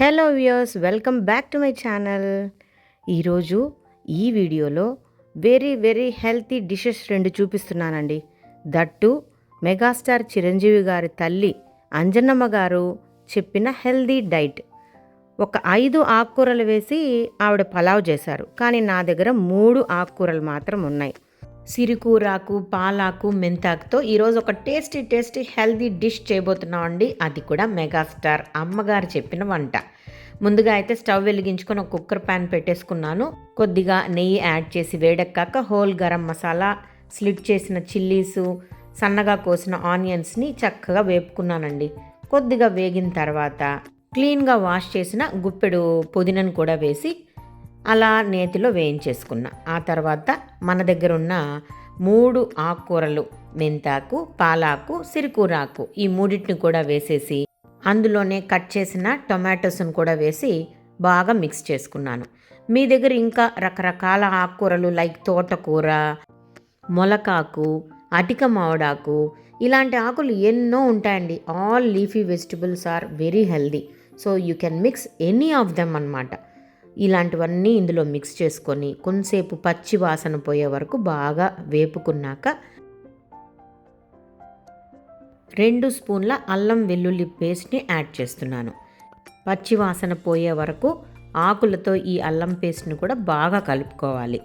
Hello viewers welcome back to my channel. ఈరోజు ఈ వీడియోలో వెరీ వెరీ హెల్తీ డిషెస్ రెండు చూపిస్తున్నానండి. దట్టు మెగాస్టార్ చిరంజీవి గారి తల్లి అంజనమ్మ గారు చెప్పిన హెల్దీ డైట్. ఒక ఐదు ఆకుకూరలు వేసి ఆవిడ పలావ్ చేశారు. కానీ నా దగ్గర మూడు ఆకుకూరలు మాత్రం ఉన్నాయి. సిరికూరాకు పాలాకు మెంతాకుతో ఈరోజు ఒక టేస్టీ టేస్టీ హెల్దీ డిష్ చేయబోతున్నాం అండి అది కూడా మెగాస్టార్ అమ్మగారు చెప్పిన వంట. ముందుగా అయితే స్టవ్ వెలిగించుకొని ఒక కుక్కర్ ప్యాన్ పెట్టేసుకున్నాను. కొద్దిగా నెయ్యి యాడ్ చేసి వేడెక్కాక హోల్ గరం మసాలా స్లిట్ చేసిన చిల్లీసు సన్నగా కోసిన ఆనియన్స్ని చక్కగా వేపుకున్నానండి. కొద్దిగా వేగిన తర్వాత క్లీన్గా వాష్ చేసిన గుప్పెడు పుదీనను కూడా వేసి అలా నేతిలో వేయించేసుకున్నా. ఆ తర్వాత మన దగ్గర ఉన్న మూడు ఆకుకూరలు మెంతాకు పాలాకు సిరికూరాకు ఈ మూడింటిని కూడా వేసేసి అందులోనే కట్ చేసిన టొమాటోస్ను కూడా వేసి బాగా మిక్స్ చేసుకున్నాను. మీ దగ్గర ఇంకా రకరకాల ఆకుకూరలు లైక్ తోటకూర మొలకాకు అటిక మామిడాకు ఇలాంటి ఆకులు ఎన్నో ఉంటాయండి. All leafy vegetables are very healthy. So you can mix any of them అనమాట ఇలాంటివన్నీ ఇందులో మిక్స్ చేసుకొని కొంతసేపు పచ్చి వాసన పోయే వరకు బాగా వేపుకున్నాక రెండు స్పూన్ల అల్లం వెల్లుల్లి పేస్ట్ని యాడ్ చేస్తున్నాను. పచ్చి వాసన పోయే వరకు ఆకులతో ఈ అల్లం పేస్ట్ని కూడా బాగా కలుపుకోవాలి.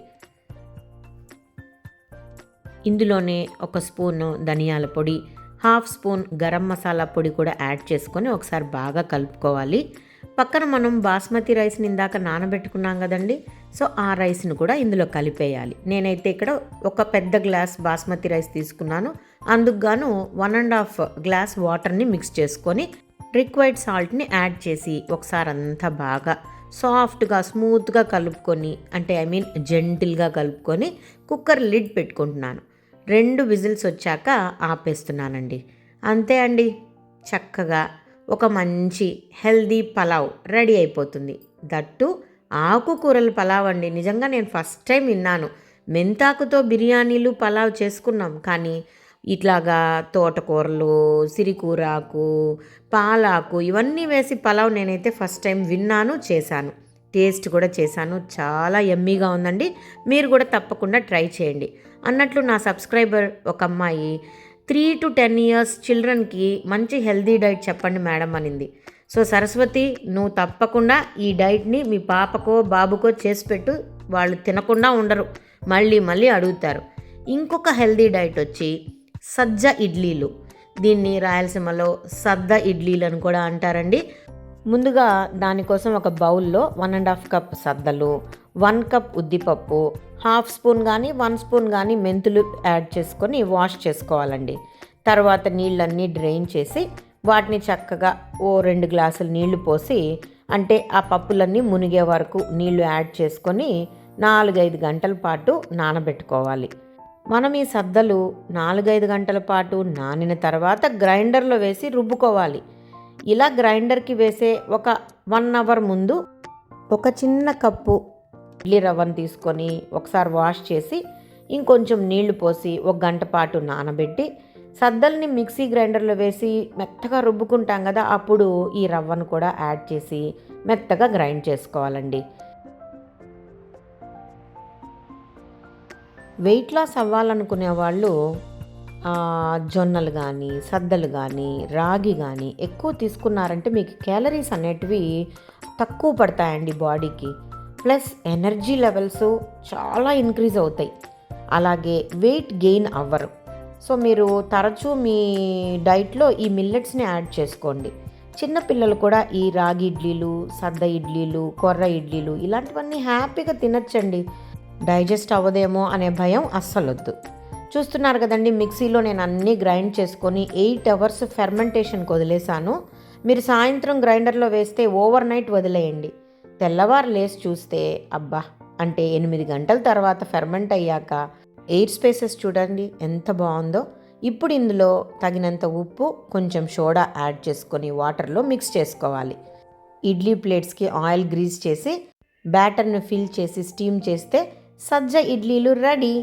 ఇందులోనే ఒక స్పూను ధనియాల పొడి హాఫ్ స్పూన్ గరం మసాలా పొడి కూడా యాడ్ చేసుకొని ఒకసారి బాగా కలుపుకోవాలి. పక్కన మనం బాస్మతి రైస్ని ఇందాక నానబెట్టుకున్నాం కదండి. సో ఆ రైస్ని కూడా ఇందులో కలిపేయాలి. నేనైతే ఇక్కడ ఒక పెద్ద గ్లాస్ బాస్మతి రైస్ తీసుకున్నాను. అందుకు గాను వన్ అండ్ హాఫ్ గ్లాస్ వాటర్ని మిక్స్ చేసుకొని రిక్వైర్డ్ సాల్ట్ని యాడ్ చేసి ఒకసారి అంతా బాగా సాఫ్ట్గా స్మూత్గా కలుపుకొని అంటే ఐ మీన్ జెంటిల్గా కలుపుకొని కుక్కర్ లిడ్ పెట్టుకుంటున్నాను. రెండు విజిల్స్ వచ్చాక ఆపేస్తున్నానండి. అంతే అండి. చక్కగా ఒక మంచి హెల్దీ పలావ్ రెడీ అయిపోతుంది. దట్టు ఆకుకూరల పలావ్ అండి. నిజంగా నేను ఫస్ట్ టైం విన్నాను. మెంతాకుతో బిర్యానీలు పలావ్ చేసుకున్నాం. కానీ ఇట్లాగా తోటకూరలు సిరికూరాకు పాలాకు ఇవన్నీ వేసి పలావ్ నేనైతే ఫస్ట్ టైం విన్నాను చేశాను. టేస్ట్ కూడా చేశాను. చాలా ఎమ్మీగా ఉందండి. మీరు కూడా తప్పకుండా ట్రై చేయండి. అన్నట్లు నా సబ్స్క్రైబర్ ఒక అమ్మాయి త్రీ టు టెన్ ఇయర్స్ చిల్డ్రన్కి మంచి హెల్దీ డైట్ చెప్పండి మేడం అనింది. సో సరస్వతి నువ్వు తప్పకుండా ఈ డైట్ని మీ పాపకో బాబుకో చేసి పెట్టు. వాళ్ళు తినకుండా ఉండరు. మళ్ళీ మళ్ళీ అడుగుతారు. ఇంకొక హెల్దీ డైట్ వచ్చి సజ్జ ఇడ్లీలు. దీన్ని రాయలసీమలో సద్ద ఇడ్లీలు అని కూడా అంటారండి. ముందుగా దానికోసం ఒక బౌల్లో వన్ అండ్ హాఫ్ కప్ సద్దలు వన్ కప్ ఉద్దిపప్పు హాఫ్ స్పూన్ కానీ వన్ స్పూన్ కానీ మెంతులు యాడ్ చేసుకొని వాష్ చేసుకోవాలండి. తర్వాత నీళ్ళన్నీ డ్రైన్ చేసి వాటిని చక్కగా ఓ రెండు గ్లాసులు నీళ్ళు పోసి అంటే ఆ పప్పులన్నీ మునిగే వరకు నీళ్ళు యాడ్ చేసుకొని నాలుగైదు గంటల పాటు నానబెట్టుకోవాలి. మనం ఈ సద్దలు నాలుగైదు గంటల పాటు నానిన తర్వాత గ్రైండర్లో వేసి రుబ్బుకోవాలి. ఇలా గ్రైండర్కి వేసే ఒక వన్ అవర్ ముందు ఒక చిన్న కప్పు ఇడ్లీ రవ్వను తీసుకొని ఒకసారి వాష్ చేసి ఇంకొంచెం నీళ్ళు పోసి ఒక గంట పాటు నానబెట్టి సద్దల్ని మిక్సీ గ్రైండర్లో వేసి మెత్తగా రుబ్బుకుంటాం కదా అప్పుడు ఈ రవ్వను కూడా యాడ్ చేసి మెత్తగా గ్రైండ్ చేసుకోవాలండి. వెయిట్ లాస్ అవ్వాలనుకునే వాళ్ళు జొన్నలు కానీ సద్దలు కానీ రాగి కానీ ఎక్కువ తీసుకున్నారంటే మీకు క్యాలరీస్ అనేటివి తక్కువ పడతాయండి బాడీకి. ప్లస్ ఎనర్జీ లెవెల్స్ చాలా ఇంక్రీజ్ అవుతాయి. అలాగే వెయిట్ గెయిన్ అవ్వరు. సో మీరు తరచూ మీ డైట్లో ఈ మిల్లెట్స్ని యాడ్ చేసుకోండి. చిన్నపిల్లలు కూడా ఈ రాగి ఇడ్లీలు సద్ద ఇడ్లీలు కొర్ర ఇడ్లీలు ఇలాంటివన్నీ హ్యాపీగా తినచ్చండి. డైజెస్ట్ అవ్వదేమో అనే భయం అస్సలొద్దు. చూస్తున్నారు కదండి మిక్సీలో నేను అన్నీ గ్రైండ్ చేసుకొని ఎయిట్ అవర్స్ ఫెర్మెంటేషన్కి వదిలేసాను మీరు సాయంత్రం గ్రైండర్లో వేస్తే ఓవర్ నైట్ వదిలేయండి. తెల్లవారు లేచి చూస్తే అబ్బా! అంటే ఎనిమిది గంటల తర్వాత ఫెర్మెంట్ అయ్యాక ఎయిర్ స్పేసెస్ చూడండి ఎంత బాగుందో. ఇప్పుడు ఇందులో తగినంత ఉప్పు కొంచెం సోడా యాడ్ చేసుకొని వాటర్లో మిక్స్ చేసుకోవాలి. ఇడ్లీ ప్లేట్స్కి ఆయిల్ గ్రీస్ చేసి బ్యాటర్ని ఫిల్ చేసి స్టీమ్ చేస్తే సజ్జ ఇడ్లీలు రెడీ.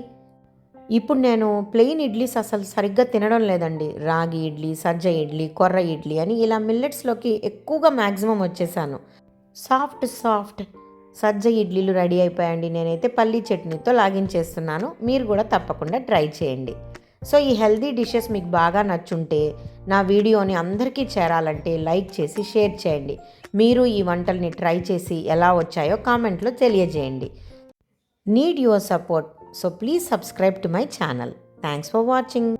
ఇప్పుడు నేను ప్లెయిన్ ఇడ్లీస్ అసలు సరిగ్గా తినడం లేదండి. రాగి ఇడ్లీ సజ్జ ఇడ్లీ కొర్ర ఇడ్లీ అని ఇలా మిల్లెట్స్లోకి ఎక్కువగా మ్యాక్సిమం వచ్చేసాను. సాఫ్ట్ సాఫ్ట్ సజ్జ ఇడ్లీలు రెడీ అయిపోయాయండి. నేనైతే పల్లీ చట్నీతో లాగించేస్తున్నాను. మీరు కూడా తప్పకుండా ట్రై చేయండి. సో ఈ హెల్దీ డిషెస్ మీకు బాగా నచ్చుంటే నా వీడియోని అందరికీ చేరాలంటే లైక్ చేసి షేర్ చేయండి. మీరు ఈ వంటల్ని ట్రై చేసి ఎలా వచ్చాయో కామెంట్లో తెలియజేయండి. Need your support. So please subscribe to my channel. Thanks for watching.